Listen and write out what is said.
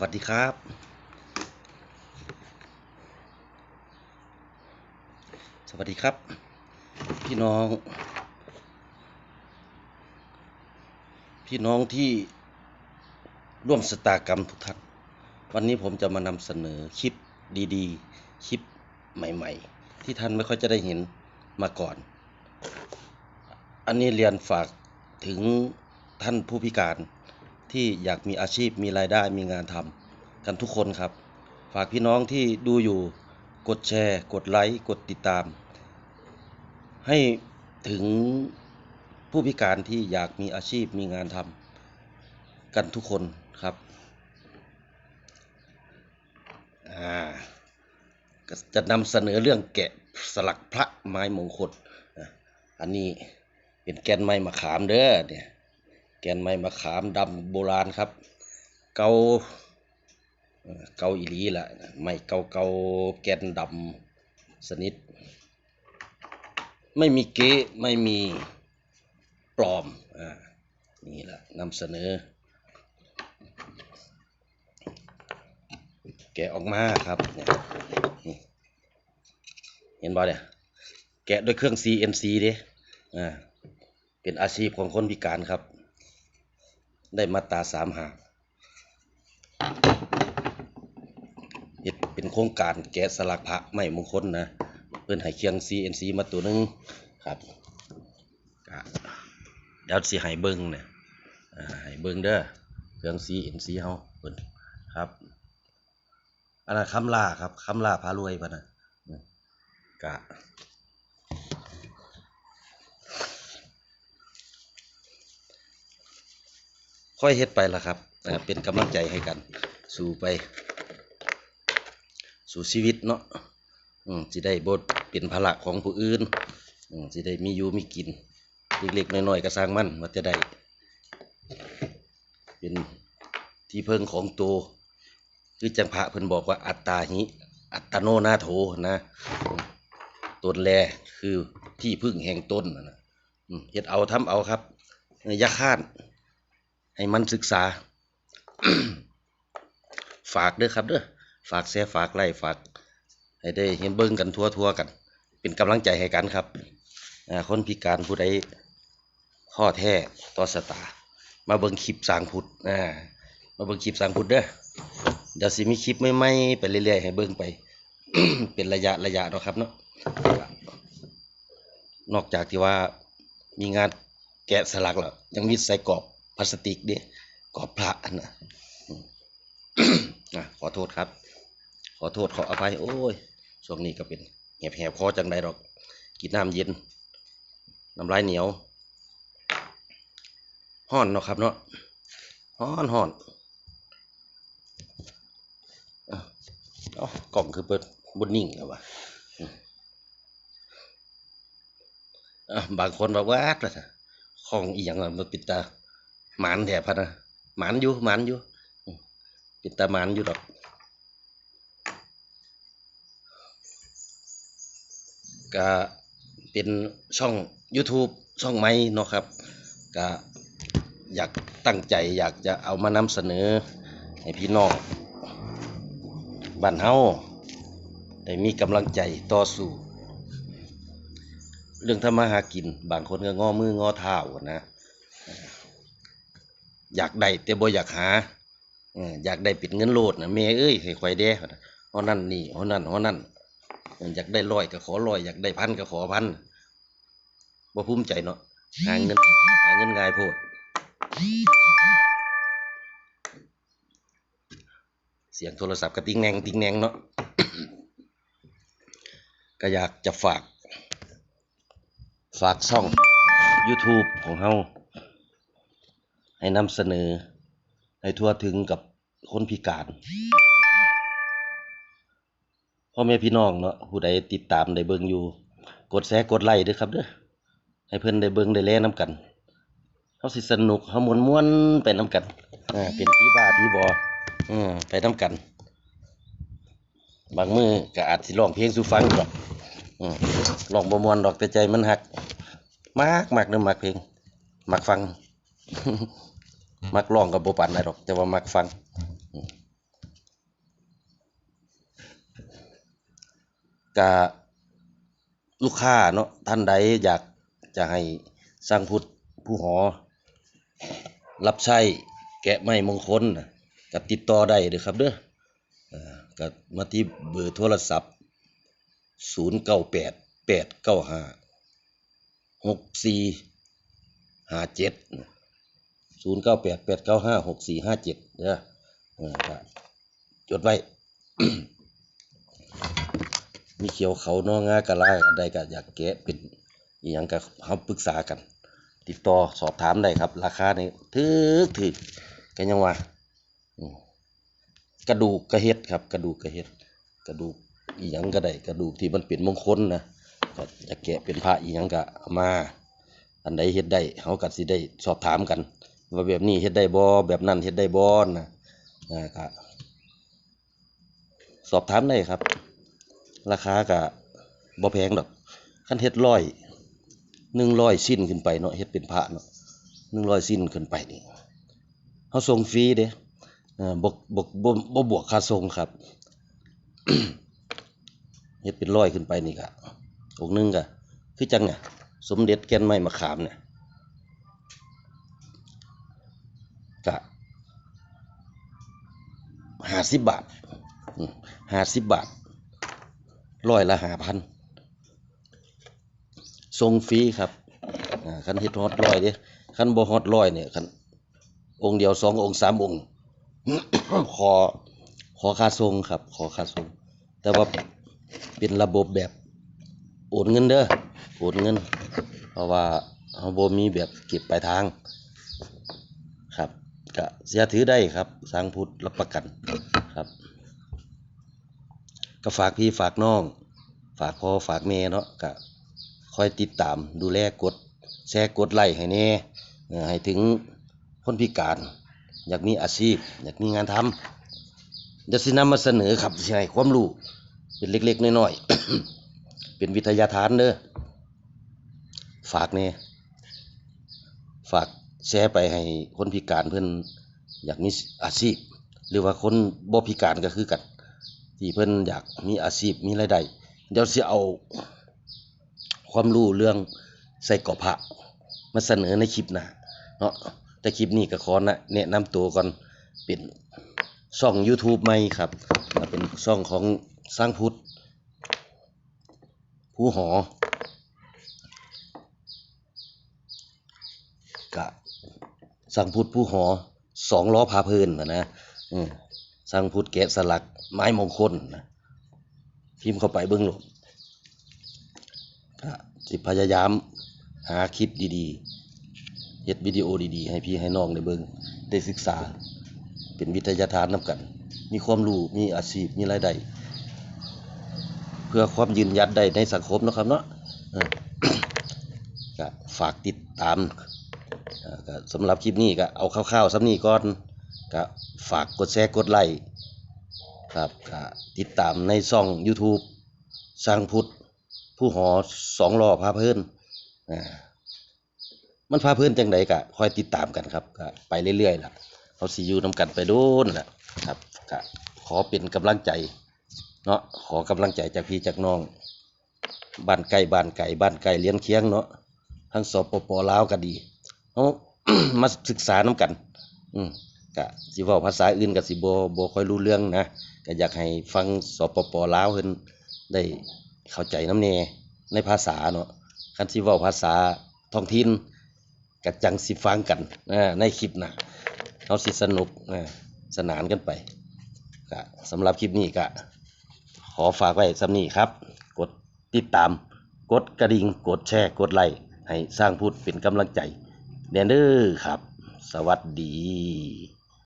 วัสดีครับ สวัสดีครับ พี่น้อง พี่น้องที่ร่วมสตากรรมทุกท่านวันนี้ผมจะมานำเสนอคลิปดีๆ คลิปใหม่ๆ ที่ท่านไม่ค่อยจะได้เห็นมาก่อน อันนี้เรียนฝากถึงท่านผู้พิการ ที่อยากมีอาชีพมีรายได้มีงานทำกันทุกคนครับ ฝากพี่น้องที่ดูอยู่กดแชร์ กดไลค์กดติดตาม ให้ถึงผู้พิการที่อยากมีอาชีพมีงานทำกันทุกคนครับจะนำเสนอเรื่องแกะสลักพระไม้มงคลอันนี้เป็นแกนไม้มะขามเด้อเนี่ย แกนไม้มะขามดำโบราณครับ เกาเอ่อเกาอีลีแหละไม้เกาเกาแกนดำสนิท ไม่มีเก๊ไม่มีปลอมอ่านี่แหละนำเสนอ แกะออกมาครับเนี่ยนี่เห็นบ่เนี่ยแกะด้วยเครื่อง CNC เด้อ่าเป็นอาชีพของคนพิการครับ ได้มาตาสามหาเฮ็ดเป็นโครงการแกะสลักพระไม้มงคลนะ เพิ่นให้เครื่อง CNC มาตัวหนึงครับเดี๋ยวสิให้เบิ่งเนี่ยอ่าให้เบิ่งเด้อเครื่อง CNC เฮาเพิ่นครับอันนั้นคำลาครับคำลาพารวยปะนะกะ ค่อยเฮ็ดไปละครับอ่เป็นกำลังใจให้กัน สู่ไป สู่ชีวิตเนาะอืมสิได้บทเป็นภาระของผู้อื่นอืมสิได้มีอยู่มีกินเล็กๆน้อยๆก็สร้างมันว่าจะได้ เป็นที่เพิ่งของตัวคือจังพระเพิ่นบอกว่าอัตตาหิอัตโนนาโถนะตนแลคือที่พึ่งแห่งตนนะนะอืมเฮ็ดเอาทำเอาครับยาคร้าน ให้มันศึกษา ฝากเด้อครับเด้อฝากแชร์ฝากไลค์ฝากให้ได้เห็นเบิ่งกันทั่วๆกัน เป็นกำลังใจให้กันครับคนพิการผู้ใดข้อแท้ต่อสตา มาเบิ่งคลิปสางพุทธมาเบิ่งคลิปสางพุทธเด้อเดี๋ยวสิมีคลิปใหม่ๆไปเรื่อยๆให้เบิ่งไป เป็นระยะระยะเนาะครับเนาะนอกจากที่ว่ามีงานแกะสลักแล้วยังมีใส่กรอบ พลาสติกเด้กอบพระอันน่ะอืมอะขอโทษครับ ขอโทษขออภัย โอ้ยช่วงนี้ก็เป็นแหบๆคอจังใดดอก กินน้ำเย็น น้ำลายเหนียวห้อนเนาะครับเนาะห้อนห้อนเอ้ากล่องคือเปิดบนนิ่งแล้ววะบางคนบอกว่าละจ้ะของอีหยังอะมันปิดตา หมานแถบพะนะหมานอยู่หมานอยู่อืมปิดตาหมานอยู่ดอกก็เป็นช่อง YouTube ช่องไม้เนาะครับก็อยากตั้งใจอยากจะเอามานำเสนอ ให้พี่น้องบ้านเฮาได้มีกำลังใจต่อสู้ เรื่องทำมาหากิน บางคนก็งอมืองอเท้านะ อยากได้แต่บ่อยากหาอยากได้ป็นเงินโลดนะแม่เอ้ยให้ข่อยด้เฮานั่นนี่เฮานั่นเฮานั่นอยากได้ร้อยก็ขอร้อยอยากได้พันก็ขอพันบ่ภูมิใจเนาะหาเงินหาเงินง่ายโพดเสียงโทรศัพท์ก็ติ้งแนงติ้งแนงเนาะก็อยากจะฝาก ฝากช่อง YouTube ของเฮา ให้นำเสนอ ให้ทั่วถึงกับคนพิการพ่อแม่พี่น้องเนาะผู้ใดติดตามได้เบิ่งอยู่ กดแชร์กดไลค์ด้อครับเด้อให้เพิ่อนได้เบิ่งได้แลนํกันเฮาสิสนุกเฮาม่วนไปนํกันอ่าเป็นพี่บ้าพี่บออืมไปทำกัน บางมือก็อาจสิร้องเพลงสู่ฟังอยู่ดอกอืมร้องบ่มวนดอกแต่ใจมันหักมากมากเด้อมักเพลงมักฟัง มักร้องกับบุปันนะหรอก แต่ว่ามักฟังกับลูกค้าเนาะท่านใดอยากจะให้สร้างพุทธผู้หอ รับใช้แกะไม้มงคลกับติดต่อได้เลยครับเด้อกับมาที่เบอร์โทรศัพท์ศูนย์เก้าแปดแปดเก้าห้าห0 9 8 8 9าเจ็ด 098 895 6457เด้อเออก็จดไว้ มีเขียวเขานองากระลาอันใดก็อยากแกะเป็นอีหยังก็เฮาปรึกษากัน ติดต่อสอบถามได้ครับ ราคานี่ถึกถึกก็ยังว่ากระดูกกระเฮ็ดครับ กระดูกกระเฮ็ด กระดูกอีหยังก็ได้กระดูกที่มันเป็นมงคลนะก็จะแกะเป็นพระอีหยังก็มา อันใดเฮ็ดได้เฮาก็สิได้สอบถามกัน ว่าแบบนี้เฮ็ดได้บ่แบบนั้นเฮ็ดได้บ่นะอ่าก็สอบถามได้ครับ ราคาก็บ่แพงดอกคันเฮ็ดร้อยหนึ่งร้อยสิ้นขึ้นไปเนาะเฮ็ดเป็นพระเนาะหนึ่งร้อยสิ้นขึ้นไปนี่เฮาส่งฟรีเด้อ่าบ่บ่บ่บ่บวกค่าส่งครับเฮ็ดเป็นร้อยขึ้นไปนี่ก็องหนึงก็คือจังเนี่ยสมเด็จแกนไม้มะขามเนี่ย ห้าสิบบาทห้าสิบบาทร้อยละห้าพันส่งฟรีครับอ่าคันเฮ็ดฮอตร้อยเด้คันบ่ฮอตร้อยเนี่ยคันองค์เดียวสององค์สามองค์ขอขอค่าส่งครับ ขอค่าส่งแต่ว่าเป็นระบบแบบโอนเงินเด้อโอนเงิน เพราะว่าเฮาบ่มีแบบเก็บปลายทาง ก็เสียถือได้ครับสร้างพุทธรับประกันครับ ก็ฝากพี่ฝากน้อง ฝากพ่อฝากแม่เนาะก็คอยติดตามดูแลกดแชร์กดไลค์ให้แน่เอ่อให้ถึงคนพิการ อยากมีอาชีพ อยากมีงานทำเดี๋ยวสินำมาเสนอครับให้ความรู้เป็นเล็ก ๆ น้อยๆ เป็นวิทยาทานเด้อฝากแน่ฝาก แชร์ไปให้คนพิการเพิ่อนอยากมีอาชีพ หรือว่าคนบ่พิการก็คือกัน ที่เพิ่อนอยากมีอาชีพมีรายได้เดี๋ยวสิเอาความรู้เรื่องใส่กอบพระมาเสนอในคลิปหน้าเนาะแต่คลิปนี้ก็ขอนะแนะนำตัวก่อนเป็นช่อง YouTube ใหม่ครับเป็นช่องของสร้างพุทธผู้หอกะ สร้างพุทธผู้หอสองล้อพาเพลินนะนะสร้างพุทธแกะสลักไม้มงคลนะพิมพ์เข้าไปเบื้องหลงก็สิพยายามหาคลิปดีๆเฮ็ดวิดีโอดีๆ ให้พี่ให้น้องได้เบิ่งได้ศึกษา เป็นวิทยาทานนํกัน มีความรู้ มีอาชีพ มีรายได้ เพื่อความยืนยัดได้ในสังคมนะครับเนาะฝากติดตาม ก็สำหรับคลิปนี้ก็เอาคร่าวๆสำนี้ก่อนก็ฝากกดแชร์กดไลค์ครับก็ติดตามในช่อง YouTube สร้างพุทธผู้หอสองล้อพาเพลินอ่ามันพาเพลินจังใดก็คอยติดตามกันครับก็ไปเรื่อยๆล่ะเขาสิอยู่นำกันไปโดนล่ะครับก็ขอเป็นกำลังใจเนาะขอกำลังใจจากพี่จากน้องบ้านไก่บ้านไก่บ้านไก่เลี้ยงเคียงเนาะทั้งสปปลาวก็ดี เฮามาศึกษานํกัน อืมก็สิเว้าภาษาอื่นก็สิบ่บ่ค่อยรู้เรื่องนะก็อยากให้ฟังสปปลาวเพิ่นได้เข้าใจน้ำแน่ในภาษาเนาะคันสิเว้าภาษาท้องถิ่นก็จังสิฟังกันอ่าในคลิปน้าเฮาสิสนุกอ่าสนานกันไปก็สำหรับคลิปนี้ก็ขอฝากไว้สำนี้ครับ กดติดตาม กดกระดิ่ง กดแชร์ กดไลค์ให้สร้างพูดเป็นกำลังใจ เดนเดอร์ครับ สวัสดี